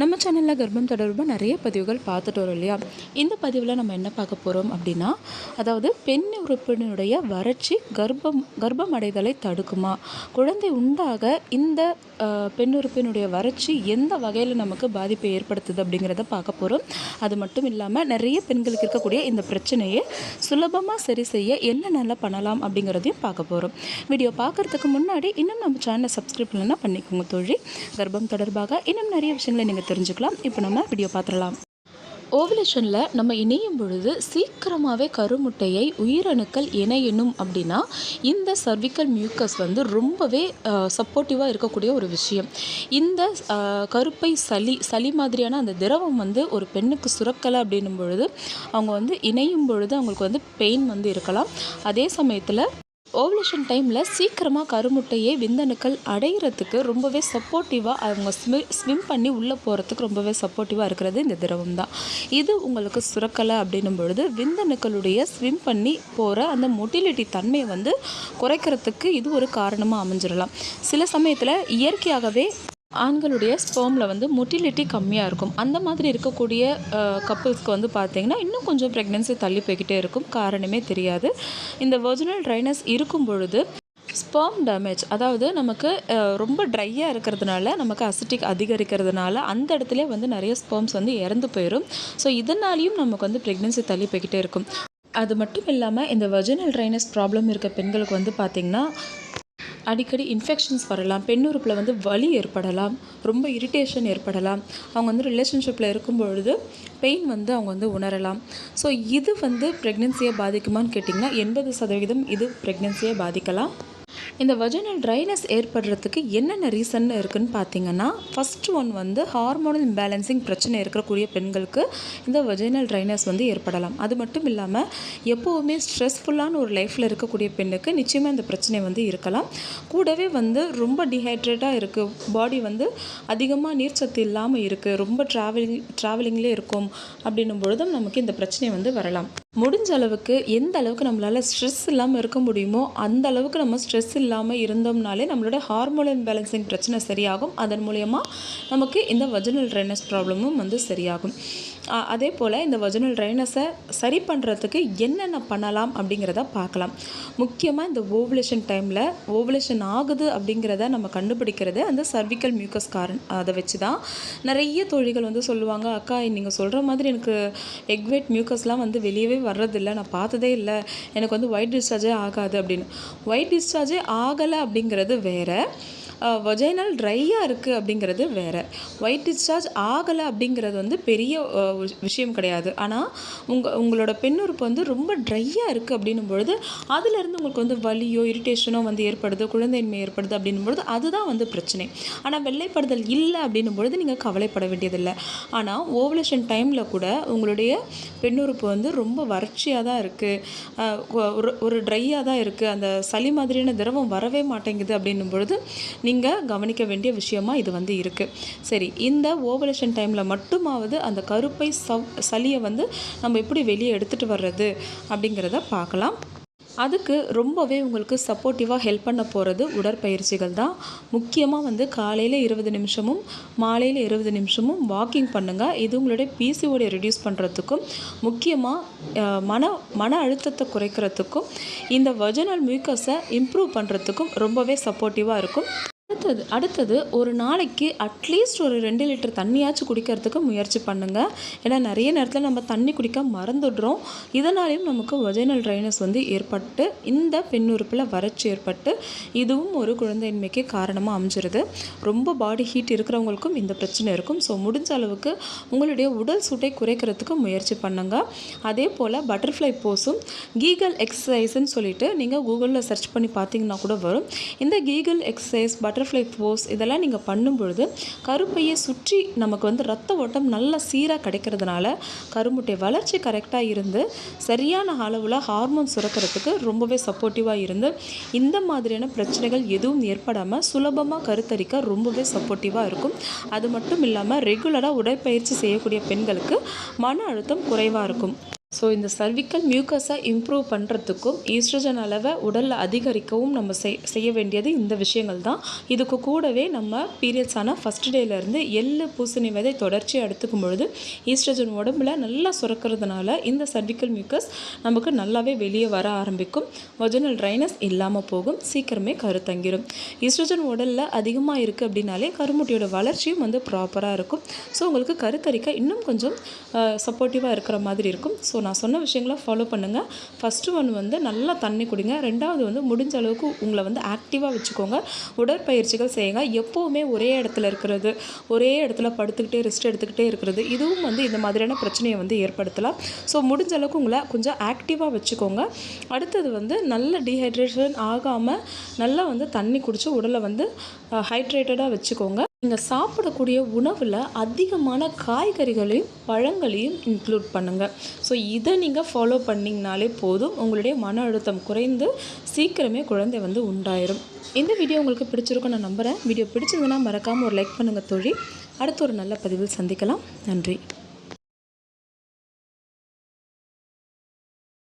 நம்ம சேனலில் கர்ப்பம் தொடர்பாக நிறைய பதிவுகள் பார்த்துட்டு வரோம் இல்லையா? இந்த பதிவில் நம்ம என்ன பார்க்க போகிறோம் அப்படின்னா அதாவது பெண் உறுப்பினருடைய வறட்சி கர்ப்பம் கர்ப்பம் அடைதலை தடுக்குமா? குழந்தை உண்டாக இந்த பெண் உறுப்பினுடைய வறட்சி எந்த வகையில் நமக்கு பாதிப்பை ஏற்படுத்துது அப்படிங்கிறத பார்க்க போகிறோம் அது மட்டும் இல்லாமல் நிறைய பெண்களுக்கு இருக்கக்கூடிய இந்த பிரச்சனையை சுலபமாக சரி செய்ய என்ன நல்லா பண்ணலாம் அப்படிங்கிறதையும் பார்க்க போகிறோம் வீடியோ பார்க்குறதுக்கு முன்னாடி இன்னும் நம்ம சேனலை சப்ஸ்கிரைப் பண்ணிக்கோங்க தோழி. கர்ப்பம் தொடர்பாக இன்னும் நிறைய விஷயங்களை நீங்கள் தெரிஞ்சுக்கலாம். இப்போ நம்ம வீடியோ பார்த்துடலாம். ஓவலேஷனில் நம்ம இணையும் பொழுது சீக்கிரமாகவே கருமுட்டையை உயிரணுக்கள் இணையணும் அப்படின்னா இந்த சர்விக்கல் மியூக்கஸ் வந்து ரொம்பவே சப்போர்ட்டிவாக இருக்கக்கூடிய ஒரு விஷயம். இந்த கருப்பை சளி சளி மாதிரியான அந்த திரவம் வந்து ஒரு பெண்ணுக்கு சுரக்கலை அப்படின்னும் பொழுது அவங்க வந்து இணையும் பொழுது அவங்களுக்கு வந்து பெயின் வந்து இருக்கலாம். அதே சமயத்தில் ஓவலேஷன் டைமில் சீக்கிரமாக கருமுட்டையை விந்தணுக்கள் அடையிறதுக்கு ரொம்பவே சப்போர்ட்டிவாக அவங்க ஸ்வி ஸ்விம் பண்ணி உள்ளே போகிறதுக்கு ரொம்பவே சப்போர்ட்டிவாக இருக்கிறது இந்த திரவம் தான் இது உங்களுக்கு சுரக்கலை அப்படின்னும் பொழுது விந்தணுக்களுடைய ஸ்விம் பண்ணி போகிற அந்த மொட்டிலிட்டி தன்மையை வந்து குறைக்கிறதுக்கு இது ஒரு காரணமாக அமைஞ்சிடலாம். சில சமயத்தில் இயற்கையாகவே ஆண்களுடைய ஸ்பெர்மில் வந்து மொட்டிலிட்டி கம்மியாக இருக்கும். அந்த மாதிரி இருக்கக்கூடிய கப்புள்ஸ்க்கு வந்து பார்த்தீங்கன்னா இன்னும் கொஞ்சம் ப்ரெக்னென்சி தள்ளி போய்கிட்டே இருக்கும். காரணமே தெரியாது. இந்த வெர்ஜினல் ட்ரைனஸ் இருக்கும் பொழுது ஸ்பெர்ம் டேமேஜ் அதாவது நமக்கு ரொம்ப ட்ரையாக இருக்கிறதுனால நமக்கு அசிட்டிக் அதிகரிக்கிறதுனால அந்த இடத்துல வந்து நிறைய ஸ்பெர்ம்ஸ் வந்து இறந்து போயிடும் ஸோ இதனாலையும் நமக்கு வந்து ப்ரெக்னென்சி தள்ளி போய்கிட்டே இருக்கும். அது மட்டும் இல்லாமல் இந்த வெர்ஜினல் ட்ரைனஸ் ப்ராப்ளம் இருக்க பெண்களுக்கு வந்து பார்த்திங்கன்னா அடிக்கடி இன்ஃபெக்ஷன்ஸ் வரலாம் பெண்ணுறுப்பில் வந்து வலி ஏற்படலாம் ரொம்ப இரிட்டேஷன் ஏற்படலாம். அவங்க வந்து ரிலேஷன்ஷிப்பில் இருக்கும் பொழுது பெயின் வந்து அவங்க வந்து உணரலாம். ஸோ இது வந்து ப்ரெக்னென்சியை பாதிக்குமான்னு கேட்டிங்கன்னா எண்பது சதவீதம் இது ப்ரெக்னென்சியை பாதிக்கலாம். இந்த வஜைனல் ட்ரைனஸ் ஏற்படுறதுக்கு என்னென்ன ரீசன் இருக்குன்னு பார்த்தீங்கன்னா ஃபர்ஸ்ட் ஒன் வந்து ஹார்மோனல் இம்பேலன்சிங் பிரச்சனை இருக்கக்கூடிய பெண்களுக்கு இந்த வஜைனல் ட்ரைனஸ் வந்து ஏற்படலாம். அது மட்டும் இல்லாமல் எப்போவுமே ஸ்ட்ரெஸ்ஃபுல்லான ஒரு லைஃப்பில் இருக்கக்கூடிய பெண்ணுக்கு நிச்சயமாக இந்த பிரச்சனை வந்து இருக்கலாம். கூடவே வந்து ரொம்ப டிஹைட்ரேட்டாக இருக்குது பாடி வந்து அதிகமாக நீர்ச்சத்து இல்லாமல் இருக்குது ரொம்ப ட்ராவலிங் ட்ராவலிங்லேயே இருக்கும். அப்படின்னும் பொழுதும் நமக்கு இந்த பிரச்சனை வந்து வரலாம். முடிஞ்ச அளவுக்கு எந்த அளவுக்கு நம்மளால் ஸ்ட்ரெஸ் இல்லாமல் இருக்க முடியுமோ அந்த அளவுக்கு நம்ம ஸ்ட்ரெஸ் இல்லாமல் இருந்தோம்னாலே நம்மளோட ஹார்மோனல் பேலன்சிங் பிரச்சனை சரியாகும். அதன் மூலயமா நமக்கு இந்த வஜினல் ட்ரைனஸ் ப்ராப்ளமும் வந்து சரியாகும். அதே போல் இந்த வஜனல் ட்ரைனஸை சரி பண்ணுறதுக்கு என்னென்ன பண்ணலாம் அப்படிங்கிறத பார்க்கலாம். முக்கியமாக இந்த ஓவலேஷன் டைமில் ஓவலேஷன் ஆகுது அப்படிங்கிறத நம்ம கண்டுபிடிக்கிறது அந்த சர்விக்கல் மியூக்கஸ் காரன் அதை வச்சு தான் நிறைய தொழில்கள் வந்து சொல்லுவாங்க அக்கா நீங்கள் சொல்கிற மாதிரி எனக்கு எக்வேட் மியூக்கஸ்லாம் வந்து வெளியவே வர்றதில்லை நான் பார்த்ததே இல்லை. எனக்கு வந்து ஒயிட் டிஸ்சார்ஜே ஆகாது அப்படின்னு. ஒயிட் டிஸ்சார்ஜே ஆகலை அப்படிங்கிறது வேறு. வஜைனல் ட்ரையாக இருக்குது அப்படிங்கிறது வேறு. ஒயிட் டிஸ்சார்ஜ் ஆகலை அப்படிங்கிறது வந்து பெரிய விஷயம் கிடையாது. ஆனால் உங்கள் உங்களோட பெண்ணுறுப்பு வந்து ரொம்ப ட்ரையாக இருக்குது அப்படின்னும் பொழுது அதுலேருந்து உங்களுக்கு வந்து வலியோ இரிட்டேஷனோ வந்து ஏற்படுது குழந்தையின்மை ஏற்படுது அப்படின்னும் பொழுது அதுதான் வந்து பிரச்சனை. ஆனால் வெள்ளைப்படுதல் இல்லை அப்படின்னும் பொழுது நீங்கள் கவலைப்பட வேண்டியதில்லை. ஆனால் ஓவலேஷன் டைமில் கூட உங்களுடைய பெண்ணுறுப்பு வந்து ரொம்ப வறட்சியாக தான் இருக்குது ஒரு ஒரு ட்ரையாக தான் இருக்குது அந்த சளி மாதிரியான திரவம் வரவே மாட்டேங்குது அப்படின்னும் பொழுது நீங்கள் கவனிக்க வேண்டிய விஷயமாக இது வந்து இருக்குது சரி இந்த ஓவலேஷன் டைமில் மட்டுமாவது அந்த கருப்பை சவ் சளியை வந்து நம்ம எப்படி வெளியே எடுத்துகிட்டு வர்றது அப்படிங்கிறத பார்க்கலாம். அதுக்கு ரொம்பவே உங்களுக்கு சப்போர்ட்டிவாக ஹெல்ப் பண்ண போகிறது உடற்பயிற்சிகள் தான். முக்கியமாக வந்து காலையில் இருபது நிமிஷமும் மாலையில் இருபது நிமிஷமும் வாக்கிங் பண்ணுங்கள் இது உங்களுடைய பிசிஓடியை ரெடியூஸ் பண்ணுறதுக்கும் முக்கியமாக மன மன அழுத்தத்தை குறைக்கிறதுக்கும் இந்த வஜனல் மியூக்கஸை இம்ப்ரூவ் பண்ணுறதுக்கும் ரொம்பவே சப்போர்ட்டிவாக இருக்கும். அடுத்தது அடுத்தது ஒரு நாளைக்கு அட்லீஸ்ட் ஒரு ரெண்டு லிட்டர் தண்ணியாச்சும் குடிக்கிறதுக்கு முயற்சி பண்ணுங்கள் ஏன்னா நிறைய நேரத்தில் நம்ம தண்ணி குடிக்க மறந்துடுறோம். இதனாலேயும் நமக்கு ஒஜைனல் ட்ரைனஸ் வந்து ஏற்பட்டு இந்த பெண்ணுறுப்பில் வறட்சி ஏற்பட்டு இதுவும் ஒரு குழந்தையின்மைக்கு காரணமாக அமைஞ்சிருது. ரொம்ப பாடி ஹீட் இருக்கிறவங்களுக்கும் இந்த பிரச்சனை இருக்கும். ஸோ முடிஞ்ச அளவுக்கு உங்களுடைய உடல் சூட்டை குறைக்கிறதுக்கு முயற்சி பண்ணுங்கள் அதே போல் பட்டர்ஃப்ளை போஸும் கீகல் எக்ஸசைஸ்ன்னு சொல்லிட்டு நீங்கள் கூகுளில் சர்ச் பண்ணி பார்த்தீங்கன்னா கூட வரும். இந்த கீகல் எக்ஸசைஸ் பட்டர்ஃப்ளை போஸ் இதெல்லாம் நீங்கள் பண்ணும் பொழுது கருப்பையை சுற்றி நமக்கு வந்து ரத்த ஓட்டம் நல்லா சீராக கிடைக்கிறதுனால கருமுட்டை வளர்ச்சி கரெக்டாக இருந்து சரியான அளவில் ஹார்மோன் சுரக்கிறதுக்கு ரொம்பவே சப்போர்ட்டிவாக இருந்து இந்த மாதிரியான பிரச்சனைகள் எதுவும் ஏற்படாமல் சுலபமாக கருத்தரிக்க ரொம்பவே சப்போர்ட்டிவாக இருக்கும். அது மட்டும் இல்லாமல் ரெகுலராக உடற்பயிற்சி செய்யக்கூடிய பெண்களுக்கு மன அழுத்தம் குறைவாக இருக்கும். ஸோ இந்த சர்விக்கல் மியூக்கஸை இம்ப்ரூவ் பண்ணுறதுக்கும் ஈஸ்ட்ரஜன் அளவை உடலில் அதிகரிக்கவும் நம்ம செய் செய்ய வேண்டியது இந்த விஷயங்கள் தான். இதுக்கு கூடவே நம்ம பீரியட்ஸ் ஆனால் ஃபஸ்ட் டேலேருந்து எள்ளு பூசணி விதை தொடர்ச்சியாக எடுத்துக்கும் பொழுது ஈஸ்ட்ரஜன் உடம்புல நல்லா சுரக்கிறதுனால இந்த சர்விக்கல் மியூக்கஸ் நமக்கு நல்லாவே வெளியே வர ஆரம்பிக்கும். வஜனல் ட்ரைனஸ் இல்லாமல் போகும். சீக்கிரமே கருத்தங்கிரும் ஈஸ்ட்ரஜன் உடலில் அதிகமாக இருக்குது அப்படின்னாலே கருமுட்டியோட வளர்ச்சியும் வந்து ப்ராப்பராக இருக்கும். ஸோ உங்களுக்கு கருத்தரிக்க இன்னும் கொஞ்சம் சப்போர்ட்டிவாக இருக்கிற மாதிரி இருக்கும். ஸோ நான் சொன்ன விஷயங்களை ஃபாலோ பண்ணுங்கள் ஃபஸ்ட்டு ஒன் வந்து நல்லா தண்ணி குடிங்க. ரெண்டாவது வந்து முடிஞ்ச அளவுக்கு உங்களை வந்து ஆக்டிவாக வச்சுக்கோங்க. உடற்பயிற்சிகள் செய்யுங்க. எப்போவுமே ஒரே இடத்துல இருக்கிறது ஒரே இடத்துல படுத்துக்கிட்டே ரெஸ்ட் எடுத்துக்கிட்டே இருக்கிறது இதுவும் வந்து இந்த மாதிரியான பிரச்சனையை வந்து ஏற்படுத்தலாம். ஸோ முடிஞ்ச அளவுக்கு உங்களை கொஞ்சம் ஆக்டிவாக வச்சுக்கோங்க. அடுத்தது வந்து நல்ல டீஹைட்ரேஷன் ஆகாமல் நல்லா வந்து தண்ணி குடித்து உடலை வந்து ஹைட்ரேட்டடாக வச்சுக்கோங்க. நீங்கள் சாப்பிடக்கூடிய உணவில் அதிகமான காய்கறிகளையும் பழங்களையும் இன்க்ளூட் பண்ணுங்கள் ஸோ இதை நீங்கள் ஃபாலோ பண்ணிங்கனாலே போதும். உங்களுடைய மன அழுத்தம் குறைந்து சீக்கிரமே குழந்தை வந்து உண்டாயிரும். இந்த வீடியோ உங்களுக்கு பிடிச்சிருக்கும் நான் நம்புகிறேன் வீடியோ பிடிச்சிருந்ததுன்னா மறக்காமல் ஒரு லைக் பண்ணுங்கள் தோழி. அடுத்து ஒரு நல்ல பதிவில் சந்திக்கலாம். நன்றி.